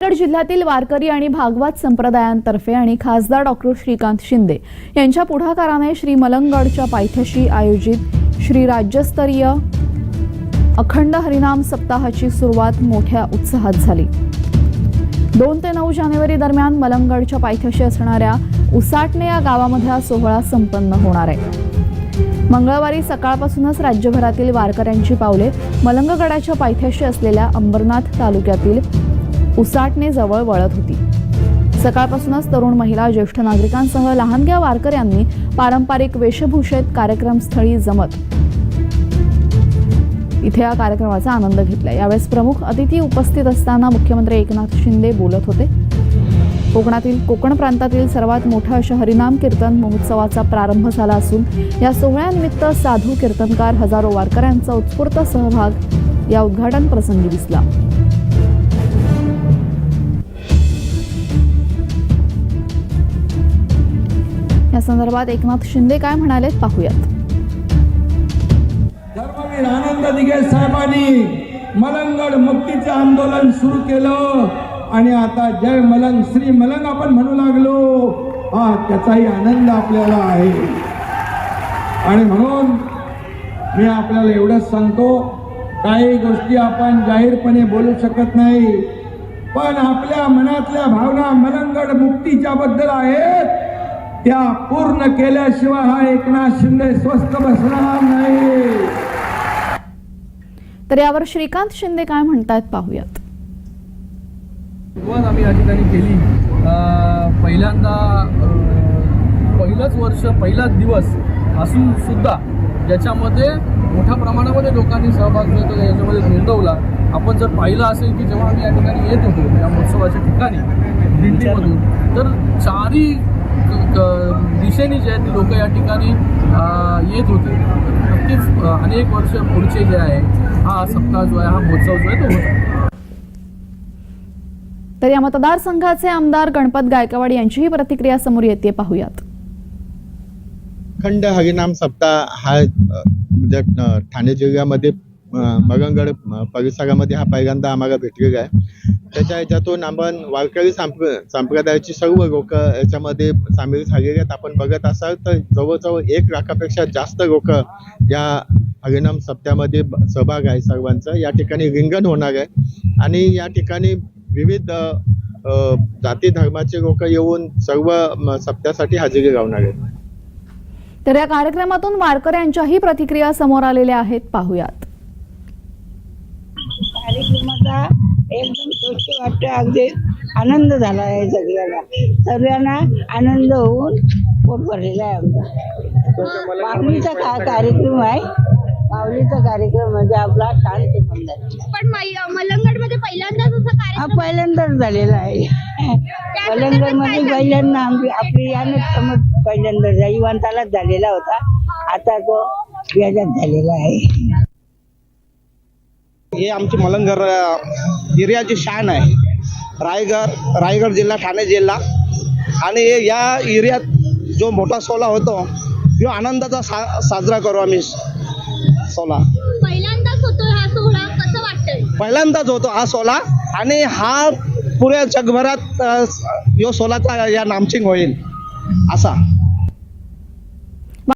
रायगड जिल्ह्यातील वारकरी आणि भागवत संप्रदायांतर्फे आणि खासदार डॉक्टर श्रीकांत शिंदे यांच्या पुढाकाराने श्री मलंगडच्या पायथ्याशी आयोजित श्री राज्यस्तरीय अखंड हरिनाम सप्ताहाची सुरुवात मोठ्या उत्साहात झाली. दोन ते नऊ जानेवारी दरम्यान मलंगडच्या पायथ्याशी असणाऱ्या उसाटणे या गावामध्ये हा सोहळा संपन्न होणार आहे. मंगळवारी सकाळपासूनच राज्यभरातील वारकऱ्यांची पावले मलंगगडाच्या पायथ्याशी असलेल्या अंबरनाथ तालुक्यातील उसाटणे जवळ वळत होती. सकाळपासूनच तरुण महिला ज्येष्ठ नागरिकांसह लहानग्या वारकऱ्यांनी पारंपरिक वेशभूषेत कार्यक्रमस्थळी जमत. इथे या कार्यक्रमाचा आनंद घेतला यावेळेस प्रमुख अतिथी उपस्थित असताना मुख्यमंत्री एकनाथ शिंदे बोलत होते. कोकणातील कोकण प्रांतातील सर्वात मोठा अशा हरिनाम कीर्तन महोत्सवाचा प्रारंभ झाला असून या सोहळ्यानिमित्त साधू कीर्तनकार हजारो वारकऱ्यांचा उत्स्फूर्त सहभाग या उद्घाटन प्रसंगी दिसला. या संदर्भात एकनाथ शिंदे काय म्हणाले पाहूयात. धर्मवीर आनंद दिघे साहेबांनी मलंगड मुक्तीचं आंदोलन सुरू केलं आणि आता जय मलंग श्री मलंग आपण म्हणू लागलो. हा त्याचाही आनंद आपल्याला आहे. आणि म्हणून मी आपल्याला एवढंच सांगतो काही गोष्टी आपण जाहीरपणे बोलू शकत नाही पण आपल्या मनातल्या भावना मलंगड मुक्तीच्या बद्दल आहेत. त्या पूर्ण केल्याशिवाय हा एकनाथ शिंदे स्वस्त बसणार नाही. तर यावर श्रीकांत शिंदे काय म्हणतायत पाहूयात. सुरुवात आम्ही या ठिकाणी केली. पहिल्यांदा पहिलंच वर्ष पहिलाच दिवस असून सुद्धा ज्याच्यामध्ये मोठ्या प्रमाणामध्ये लोकांनी सहभाग जो आहे तो याच्यामध्ये नोंदवला. आपण जर पाहिलं असेल की जेव्हा आम्ही या ठिकाणी येत होतो या महोत्सवाच्या ठिकाणी दिंडीमधून तर चारी क- क- दिशेने जे आहेत लोक या ठिकाणी येत होते. नक्कीच अनेक वर्ष पुढचे जे आहे हा सप्ताह जो आहे हा महोत्सव जो आहे तो होता तर या मतदारसंघाचे आमदार गणपत गायकवाड यांचीही प्रतिक्रिया समोर येते पाहूयात. खंड हरिनाम सप्ताह हा म्हणजे ठाणे जिल्ह्यामध्ये मगनगड परिसरामध्ये हा पहिल्यांदा आम्हाला भेटलेला आहे. त्याच्या ह्याच्यातून आपण वारकरी सांप्र संप्रदायाची सर्व लोक याच्यामध्ये सामील झालेले आहेत. आपण बघत असाल तर जवळजवळ एक लाखापेक्षा जास्त लोक या हरिनाम सप्त्यामध्ये सहभाग आहे सर्वांचा. या ठिकाणी रिंगण होणार आहे. आणि या ठिकाणी विविध जाती धर्माचे लोक येऊन सर्व सप्त्यासाठी हजेरी लावणार आहेत. तर या कार्यक्रमातून वारकऱ्यांच्याही प्रतिक्रिया समोर आलेल्या आहेत. पाहूयात. कार्यक्रमाचा एकदम स्वच्छ वाटतं अगदी आनंद झाला आहे सगळ्यांना सगळ्यांना आनंद होऊन पोट भरलेला आहे आमचा. माऊलीचा का कार्यक्रम आहे? माऊलीचा कार्यक्रम म्हणजे आपला शांत मंदिर पण मलंगडमध्ये पहिल्यांदाच असं हा कार्यक्रम पहिल्यांदाच झालेला आहे. पलंगरमध्ये पहिल्यांदा आमची आपली यानंच समज पहिल्यांदा जयवंतालाच झालेला होता. आता तो याच्यात झालेला आहे. हे आमची मलंगर अ, एरियाची शान आहे. रायगड रायगड जिल्हा ठाणे जिल्हा. आणि या एरियात जो मोठा सोला होतो तो आनंदाचा सा साजरा करू आम्ही सोला पहिल्यांदाच होतो हा सोहळा कसं वाटतंय? पहिल्यांदाच होतो हा सोला आणि हा पुऱ्या जगभरात यो सोलाचा या नामचिंग होईल असा.